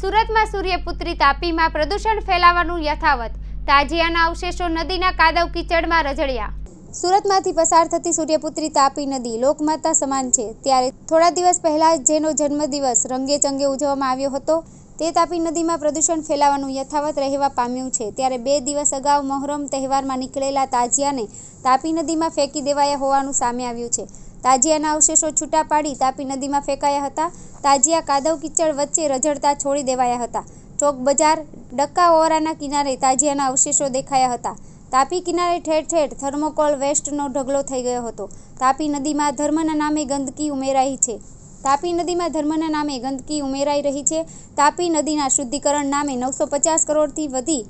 સુરતમાં સૂર્યપુત્રી તાપીમાં પ્રદૂષણ ફેલાવાનું યથાવત. તાજિયાના અવશેષો નદીના કાદવ કીચડમાં રજડ્યા. સુરતમાંથી પસાર થતી સૂર્યપુત્રી તાપી નદી લોકમાતા સમાન છે. ત્યારે થોડા દિવસ પહેલા જેનો જન્મદિવસ રંગે ચંગે ઉજવવામાં આવ્યો હતો, તે તાપી નદીમાં પ્રદૂષણ ફેલાવાનું યથાવત રહેવા પામ્યું છે. ત્યારે બે દિવસ અગાઉ મહોરમ તહેવારમાં નીકળેલા તાજિયાને તાપી નદીમાં ફેંકી દેવાયા હોવાનું સામે આવ્યું છે. તાજિયાના અવશેષો છૂટા પાડી તાપી નદીમાં ફેંકાયા હતા. તાજિયા, કાદવ કિચડ વચ્ચે રઝળતા છોડી દેવાયા હતા. ચોક બજાર ડક્કા ઓવરાના કિનારે તાજિયાના અવશેષો દેખાયા હતા. તાપી કિનારે ઠેર ઠેર થર્મોકોલ વેસ્ટનો ઢગલો થઈ ગયો હતો. તાપી નદીમાં ધર્મના નામે ગંદકી ઉમેરાઈ છે. તાપી નદીમાં ધર્મના નામે ગંદકી ઉમેરાઈ રહી છે. તાપી નદીના શુદ્ધિકરણ નામે નવસો પચાસ કરોડથી વધી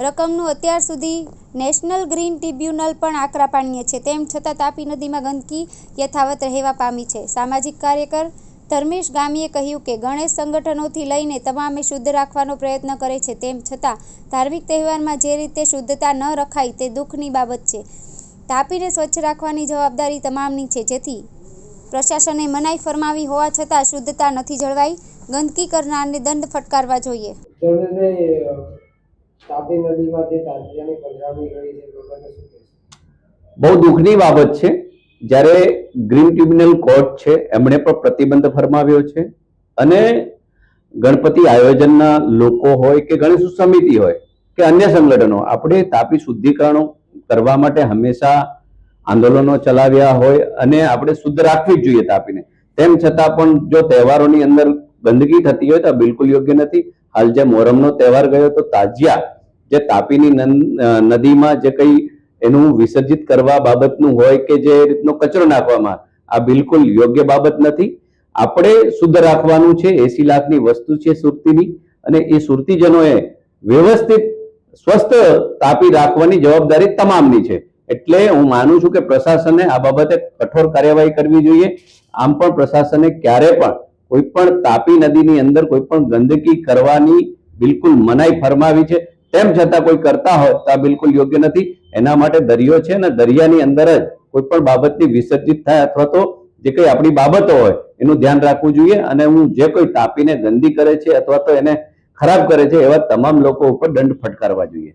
રકમનું અત્યાર સુધી નેશનલ ગ્રીન ટ્રિબ્યુનલ પણ આકરા પાણીએ છે. તેમ છતાં તાપી નદીમાં ગંદકી યથાવત રહેવા પામી છે. સામાજિક કાર્યકર ધર્મેશ ગામીએ કહ્યું કે ગણેશ સંગઠનોથી લઈને તમામે શુદ્ધ રાખવાનો પ્રયત્ન કરે છે. તેમ છતાં ધાર્મિક તહેવારમાં જે રીતે શુદ્ધતા ન રખાય તે દુઃખની બાબત છે. તાપીને સ્વચ્છ રાખવાની જવાબદારી તમામની છે. જેથી પ્રશાસને મનાઈ ફરમાવી હોવા છતાં શુદ્ધતા નથી જળવાઈ. ગંદકી કરનારને દંડ ફટકારવા જોઈએ. બહુ દુઃખની બાબત છે. જ્યારે ગ્રીન ટ્રિબ્યુનલ કોર્ટ છે, એમણે પણ પ્રતિબંધ ફરમાવ્યો છે. અને ગણપતિ આયોજનના લોકો હોય કે ગણેશ સમિતિ હોય કે અન્ય સંગઠનો, આપણે તાપી શુદ્ધિકરણો કરવા માટે હંમેશા આંદોલનો ચલાવ્યા હોય અને આપણે શુદ્ધ રાખવી જ જોઈએ તાપીને. તેમ છતાં પણ જો તહેવારોની અંદર ગંદકી થતી હોય તો બિલકુલ યોગ્ય નથી. હાલ જે મોહરમનો તહેવાર ગયો તો તાજિયા જે તાપીની નદીમાં જે કંઈ એનું વિસર્જિત કરવા બાબતનું હોય કે જે રીતનો કચરો નાખવામાં આ બિલકુલ યોગ્ય બાબત નથી. આપણે શુદ્ધ રાખવાનું છે એસી લાખની વસ્તુ છે સુરતીની અને એ સુરતીજનોએ વ્યવસ્થિત સ્વસ્થ તાપી રાખવાની જવાબદારી તમામની છે. એટલે હું માનું છું કે પ્રશાસને આ બાબતે કઠોર કાર્યવાહી કરવી જોઈએ. આમ પણ પ્રશાસને ક્યારે પણ કોઈ પણ તાપી નદીની અંદર કોઈ પણ ગંદકી કરવાની બિલકુલ મનાઈ ફરમાવી છે. તેમ છતાં કોઈ કરતા હોય તો આ બિલકુલ યોગ્ય નથી. એના માટે દરિયો છે ને દરિયાની અંદર જ કોઈ પણ બાબતની વિસર્જિત થાય અથવા તો જે કઈ આપણી બાબતો હોય એનું ધ્યાન રાખવું જોઈએ અને હું જે કોઈ તાપીને ગંદી કરે છે અથવા તો એને ખરાબ કરે છે એવા તમામ લોકો ઉપર દંડ ફટકારવા જોઈએ.